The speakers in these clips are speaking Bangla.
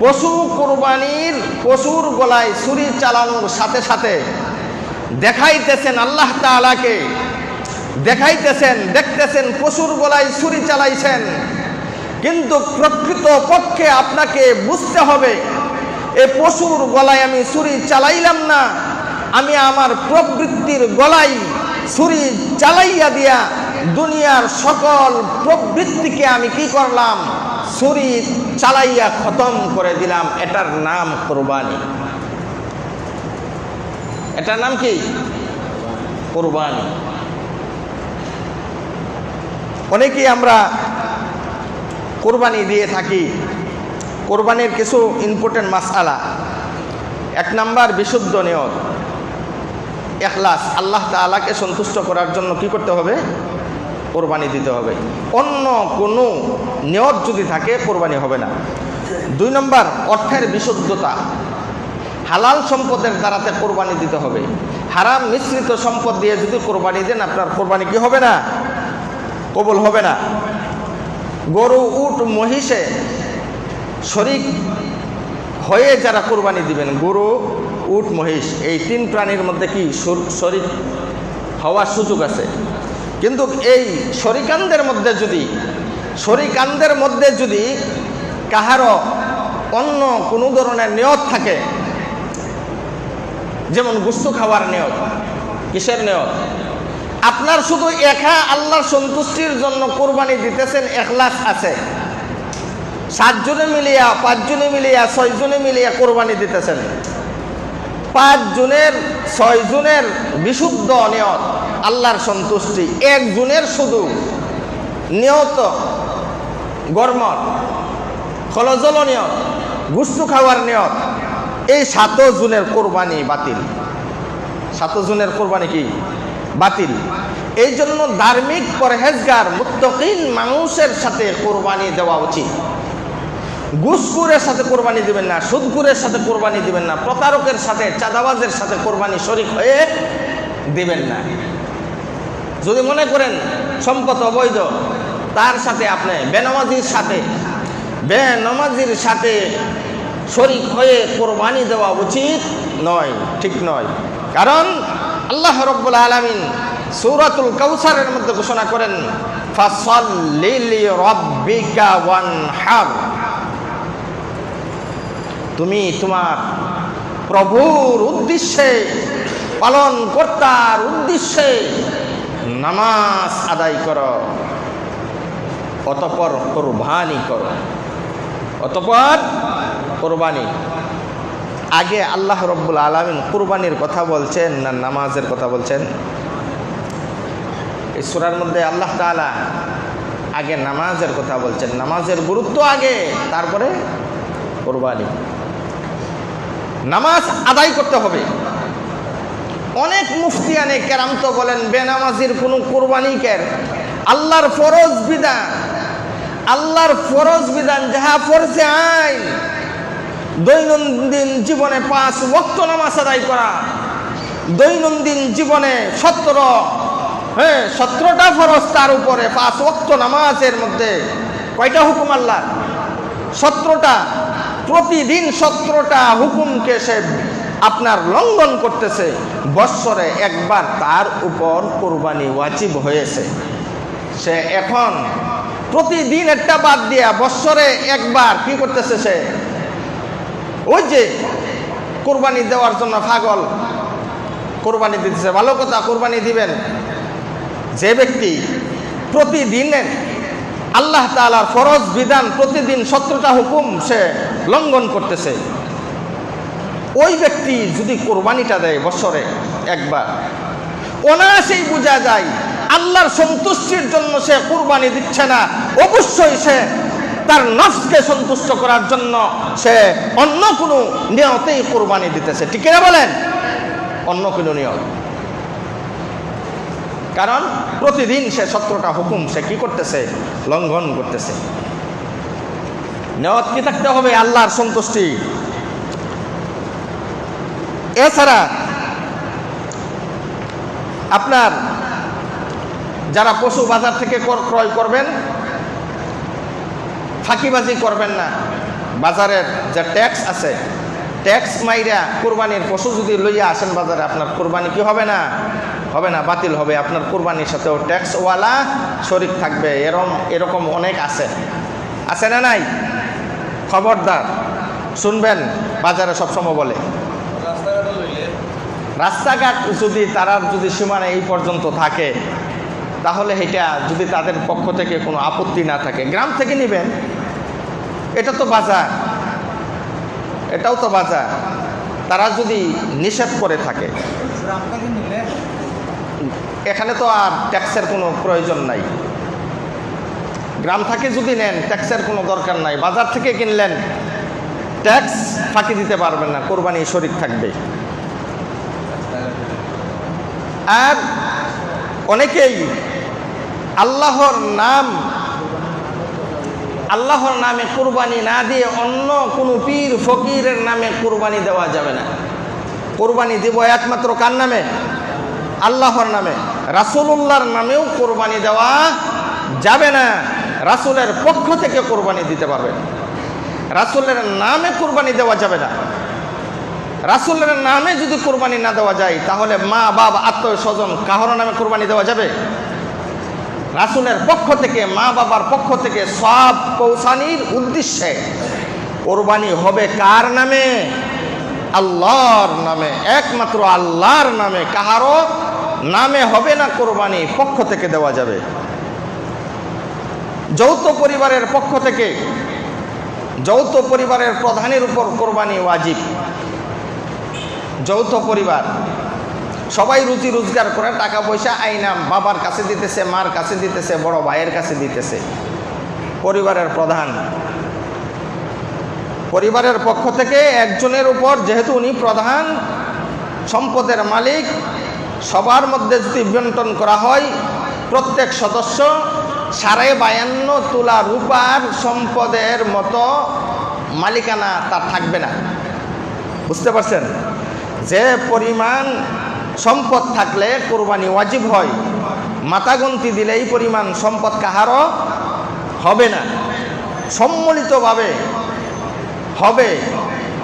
পশু কোরবানির পশুর গলায় ছুরি চালানোর সাথে সাথে দেখাইতেছেন আল্লাহ তাআলাকে, দেখাইতেছেন, দেখতেছেন, পশুর গলায় ছুরি চালাইছেন। কিন্তু প্রকৃত পক্ষে আপনাকে বুঝতে হবে, এ পশুর গলায় আমি ছুরি চালাইলাম না, আমি আমার প্রবৃত্তির গলায় ছুরি চালাইয়া দিয়া দুনিয়ার সকল প্রবৃত্তিকে আমি কি করলাম? ছুরি চালাইয়া খতম করে দিলাম, এটার নাম কোরবানি। এটার নাম কি? কোরবানি। অনেকেই আমরা কোরবানি দিয়ে থাকি। কোরবানির কিছু ইম্পর্টেন্ট মাসালা এক নাম্বার, বিশুদ্ধ নিয়ত। এখলাস, আল্লাহ তাআলাকে সন্তুষ্ট করার জন্য কি করতে হবে? কোরবানি দিতে হবে। অন্য কোনো নিয়ত যদি থাকে, কোরবানি হবে না। দুই নম্বর, অর্থের বিশুদ্ধতা। হালাল সম্পদের দ্বারাতে কোরবানি দিতে হবে। হারাম মিশ্রিত সম্পদ দিয়ে যদি কোরবানি দেন, আপনার কোরবানি কি হবে না? কবল হবে না। গরু, উট, মহিষে শরিক হয়ে যারা কোরবানি দিবেন, গরু, উট, মহিষ, এই তিন প্রাণীর মধ্যে কি শরিক হওয়ার সুযোগ আছে? কিন্তু এই শরিকানদের মধ্যে যদি, শরিকানদের মধ্যে যদি কাহারও অন্য কোনো ধরনের নিয়ত থাকে, যেমন গুস্তু খাওয়ার নিয়ত, কিসের নিয়ত? আপনার শুধু একা আল্লাহর সন্তুষ্টির জন্য কোরবানি দিতেছেন এখলাস আছে। সাতজনে মিলিয়া, পাঁচজনে মিলিয়া, ছয়জনে মিলিয়া কোরবানি দিতেছেন। পাঁচজনের, ছয়জনের বিশুদ্ধ নিয়ত। আল্লাহর সন্তুষ্টি, একজনের শুধু নিয়ত, গরমত খলজল নিয়ত গুস্তু খাওয়ার নিয়ত, এই সাত জুনের কোরবানি বাতিল। সাত জুনের কোরবানি কি? বাতিল। এই জন্য ধার্মিক পরহেজগার, মুত্তকিন মানুষের সাথে কোরবানি দেওয়া উচিত। ঘুষখুরের সাথে কোরবানি দিবেন না, সুদখুরের সাথে কোরবানি দিবেন না, প্রতারকের সাথে, চাঁদাবাজের সাথে কোরবানি শরিক হয়ে দিবেন না। যদি মনে করেন সম্পদ অবৈধ, তার সাথে আপনি বেনামাজির সাথে বেনামাজির সাথে শরিক হয়ে কোরবানি দেওয়া উচিত নয়, ঠিক নয়। কারণ আল্লাহ রব্বুল আলমিন সৌরাতুল কৌসারের মধ্যে ঘোষণা করেন তুমি তোমার প্রভুর উদ্দেশ্যে পালন কর্তার উদ্দেশ্যে নামাজ আদায় করো। অতপর কোরবানি করো। অতপর কোরবানি। আগে আল্লাহ রব্বুল আলমিন কোরবানির কথা বলছেন না নামাজের কথা বলছেন? এই সুরার মধ্যে আল্লাহ তাআলা আগে নামাজের কথা বলছেন। নামাজের গুরুত্ব আগে, তারপরে কোরবানি। নামাজ আদায় করতে হবে। অনেক মুফতিয়ানে কেরাম তো বলেন, বেনামাজির কোনো কোরবানি কের? আল্লাহর ফরজ বিধান, আল্লাহর ফরজ বিধান যাহা ফরজে আইন, দৈনন্দিন জীবনে পাঁচ ওয়াক্ত নামাজ আদায় করা, দৈনন্দিন জীবনে সতেরো হ্যাঁ সতেরোটা ফরজ তার উপরে পাঁচ ওয়াক্ত নামাজের মধ্যে কয়টা হুকুম আল্লাহ সতেরোটা। প্রতিদিন সতেরোটা হুকুমকে সে আপনার লঙ্ঘন করতেছে, বৎসরে একবার তার উপর কোরবানি ওয়াজিব হয়েছে। সে এখন প্রতিদিন একটা বাদ দিয়া বৎসরে একবার কি করতেছে সে? ওই যে কোরবানি দেওয়ার জন্য পাগল, কোরবানি দিতেছে। ভালো কথা, কোরবানি দিবেন। যে ব্যক্তি প্রতিদিনের আল্লাহ তালার ফরজ বিধান প্রতিদিন সতেরোটা হুকুম সে লঙ্ঘন করতেছে। ওই ব্যক্তি যদি কোরবানিটা দেয় বছরে একবার, অনায়াসেই বোঝা যায় আল্লাহর সন্তুষ্টির জন্য সে কোরবানি দিচ্ছে না। অবশ্যই সে তার নফসকে সন্তুষ্ট করার জন্য সে অন্য কোনো নিয়তেই কোরবানি দিতেছে। ঠিক না বলেন? অন্য কোনো নিয়ত। কারণ প্রতিদিন সে সতেরোটা হুকুম সে কি করতেছে? লঙ্ঘন করতেছে। নেওয়াত কি থাকতে হবে? আল্লাহর সন্তুষ্টি। এছাড়া আপনার যারা পশু বাজার থেকে ক্রয় করবেন, ফাঁকিবাজি করবেন না। বাজারের যে ট্যাক্স আছে, ট্যাক্স মাইরা কোরবানির পশু যদি লইয়া আসেন বাজারে, আপনার কোরবানি কি হবে না? হবে না, বাতিল হবে। আপনার কোরবানির সাথেও ট্যাক্সওয়ালা শরিক থাকবে। এরম, এরকম অনেক আছে। আছে না নাই? খবরদার। শুনবেন, বাজারে সবসময় বলে। রাস্তাঘাট যদি তারা যদি সীমানা এই পর্যন্ত থাকে, তাহলে এটা যদি তাদের পক্ষ থেকে কোনো আপত্তি না থাকে, গ্রাম থেকে নেবেন। এটা তো বাজার। এটাও তো বাজার। তারা যদি নিষেধ করে থাকে। এখানে তো আর ট্যাক্সের কোনো প্রয়োজন নাই। গ্রাম থেকে যদি নেন, ট্যাক্সের কোনো দরকার নাই। বাজার থেকে কিনলেন, ট্যাক্স ফাঁকি দিতে পারবেন না, কোরবানি শরিক থাকবে। আর অনেকেই আল্লাহর নাম, আল্লাহর নামে কোরবানি না দিয়ে অন্য কোনো পীর ফকিরের নামে কোরবানি দেওয়া যাবে না। কোরবানি দিব একমাত্র কার নামে? আল্লাহর নামে। রাসুলুল্লাহর নামেও কোরবানি দেওয়া যাবে না। রাসুলের পক্ষ থেকে কোরবানি দিতে পারবে। রাসুলের নামে কোরবানি দেওয়া যাবে না। রাসুলের নামে যদি কোরবানি না দেওয়া যায়, তাহলে মা, বাবা, আত্মীয় স্বজন কাহর নামে কোরবানি দেওয়া যাবে? রাসুলের পক্ষ থেকে, মা, বাবার পক্ষ থেকে সব পৌঁছানির উদ্দেশ্যে কোরবানি হবে কার নামে? আল্লাহর নামে, একমাত্র আল্লাহর নামে। কাহারও নামে হবে না কোরবানি, পক্ষ থেকে দেওয়া যাবে। যৌথ পরিবারের পক্ষ থেকে, যৌথ পরিবারের প্রধানের উপর কোরবানি ওয়াজিব। যৌথ পরিবার। সবাই রুজি রোজগার করে, টাকা পয়সা আইনাম বাবার কাছে দিতেছে, মার কাছে দিতেছে, বড় ভাইয়ের কাছে দিতেছে। পরিবারের প্রধান। পরিবারের পক্ষ থেকে একজনের উপর যেহেতু উনি প্রধান, সম্পদের মালিক, সবার মধ্যে যদি বন্টন করা হয়, প্রত্যেক সদস্য সাড়ে বায়ান্ন তোলা রূপার সম্পদের মতো মালিকানা তার থাকবে না। বুঝতে পারছেন? যে পরিমাণ সম্পদ থাকলে কোরবানি ওয়াজিব হয়, মাতাগন্তি দিলে এই পরিমাণ সম্পদ কাহারও হবে না। সম্মিলিতভাবে হবে,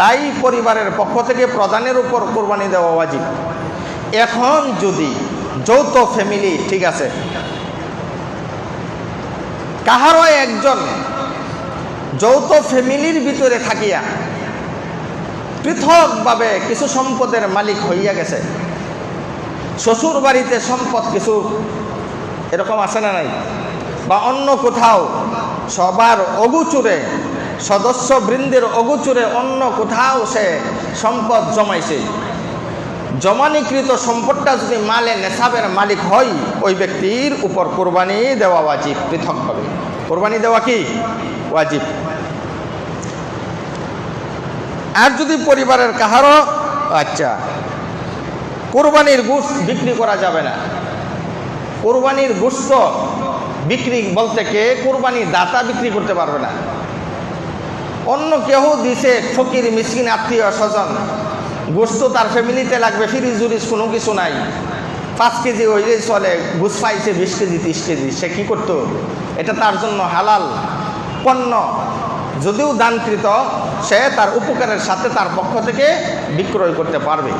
তাই পরিবারের পক্ষ থেকে প্রধানের উপর কোরবানি দেওয়া ওয়াজিব। এখন যদি যৌথ ফ্যামিলি, ঠিক আছে, কাহারও একজন যৌথ ফ্যামিলির ভিতরে থাকিয়া পৃথকভাবে কিছু সম্পদের মালিক হইয়া গেছে। শ্বশুর বাড়িতে সম্পদ কিছু এরকম আছে না নাই? বা অন্য কোথাও সবার অগুচুরে সদস্য বৃন্দের অগুচুরে অন্য কোথাও সে সম্পদ জমাইছে। জমানিকৃত সম্পদটা যদি মালে নেশাবের মালিক হয়, ওই ব্যক্তির উপর কোরবানি দেওয়া ওয়াজিব পৃথকভাবে। কোরবানি দেওয়া কি? ওয়াজিব। আর যদি পরিবারের কাহারও আচ্ছা কোরবানির গুস বিক্রি করা যাবে না। কোরবানির গুস্ত বিক্রি বলতে কে? কোরবানির দাতা বিক্রি করতে পারবে না। অন্য কেউ দিছে ফকির, মিসকিন, আত্মীয়, স্বজন গোস্ত তার ফ্যামিলিতে লাগবে, ফ্রিজ, উরিজ কোনো কিছু নাই। পাঁচ কেজি হইলেই চলে ঘুষ পাইছে বিশ কেজি, তিরিশ কেজি, সে কী করতো? এটা তার জন্য হালাল। পণ্য, যদিও দানকৃত সে তার উপকারের সাথে তার পক্ষ থেকে বিক্রয় করতে পারবে।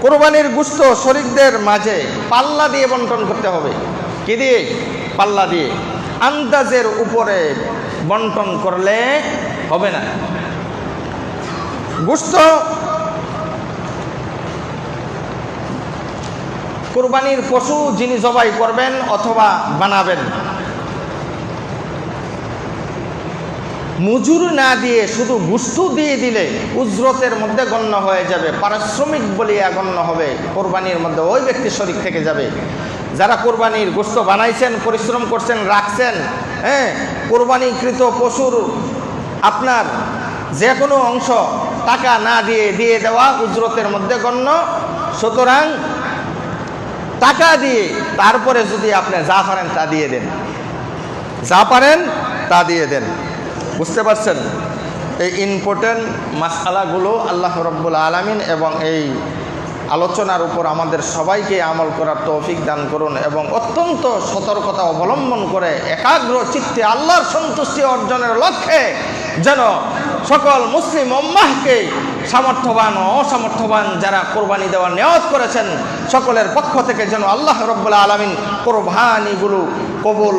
কোরবানির গুস্ত শরিকদের মাঝে পাল্লা দিয়ে বন্টন করতে হবে। কি দিয়ে? পাল্লা দিয়ে। আন্দাজের উপরে বন্টন করলে হবে না। গুস্ত কোরবানির পশু যিনি জবাই করবেন অথবা বানাবেন মজুর না দিয়ে শুধু গুস্তু দিয়ে দিলে উজরতের মধ্যে গণ্য হয়ে যাবে, পারিশ্রমিক বলিয়া গণ্য হবে, কোরবানির মধ্যে ওই ব্যক্তি শরিক থেকে যাবে। যারা কোরবানির গোস্ত বানাইছেন, পরিশ্রম করছেন, রাখছেন হ্যাঁ কোরবানিকৃত পশুর আপনার যে কোনো অংশ টাকা না দিয়ে দিয়ে দেওয়া উজরতের মধ্যে গণ্য। সুতরাং টাকা দিয়ে তারপরে যদি আপনি যা পারেন তা দিয়ে দেন। যা পারেন তা দিয়ে দেন। বুঝতে পারছেন? এই ইম্পর্টেন্ট মাসালাগুলো আল্লাহ রব্বুল আলমিন এবং এই আলোচনার উপর আমাদের সবাইকে আমল করার তৌফিক দান করুন এবং অত্যন্ত সতর্কতা অবলম্বন করে একাগ্র চিত্তে আল্লাহর সন্তুষ্টি অর্জনের লক্ষ্যে যেন সকল মুসলিম উম্মাহকে সামর্থ্যবান ও অসামর্থ্যবান যারা কোরবানি দেওয়ার নিয়ত করেছেন, সকলের পক্ষ থেকে যেন আল্লাহ রব্বুল্লা আলমিন কোরবানিগুলো কবুল